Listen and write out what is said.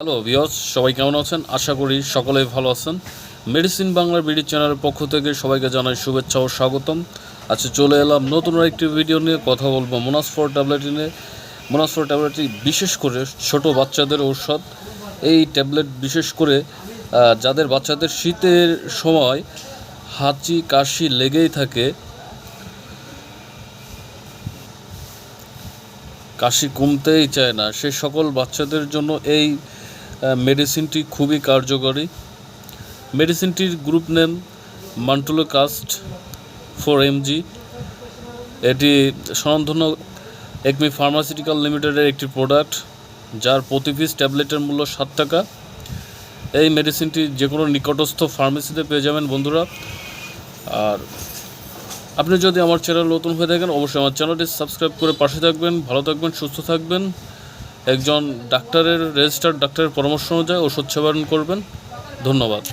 Hello ভিওস সবাই কেমন আছেন? আশা করি সকলেই ভালো আছেন। মেডিসিন বাংলার বিডি চ্যানেলের পক্ষ থেকে সবাইকে জানাই শুভেচ্ছা ও স্বাগতম। আচ্ছা চলে এলাম নতুন একটি ভিডিও নিয়ে কথা বলব মোনাসফোর ট্যাবলেট নিয়ে। মোনাসফোর ট্যাবলেটটি বিশেষ করে ছোট বাচ্চাদের ঔষধ। এই ট্যাবলেট বিশেষ করে যাদের বাচ্চাদের শীতের সময় হাঁচি, কাশি লেগেই থাকে, কাশি কমতেই চায় না। সে সকল বাচ্চাদের জন্য এই মেডিসিনটি খুবই কার্যকরী। মেডিসিনটির group name montelukast four mg এটি স্বনামধন্য একমি ফার্মাসিউটিক্যাল লিমিটেডের একটি প্রোডাক্ট যার প্রতি পিস ট্যাবলেটের মূল্য সাত টাকা। এই মেডিসিনটি যে কোনো নিকটস্থ ফার্মেসিতে পেয়ে যাবেন বন্ধুরা। আর আপনি যদি আমার চ্যানেল নতুন হয়ে থাকেন, অবশ্যই আমার চ্যানেলটি সাবস্ক্রাইব করে পাশে থাকবেন, ভালো থাকবেন, সুস্থ থাকবেন। একজন ডাক্তারের রেজিস্টার্ড ডাক্তারের পরামর্শ অনুযায়ী ওষুধ সেবন করবেন। ধন্যবাদ।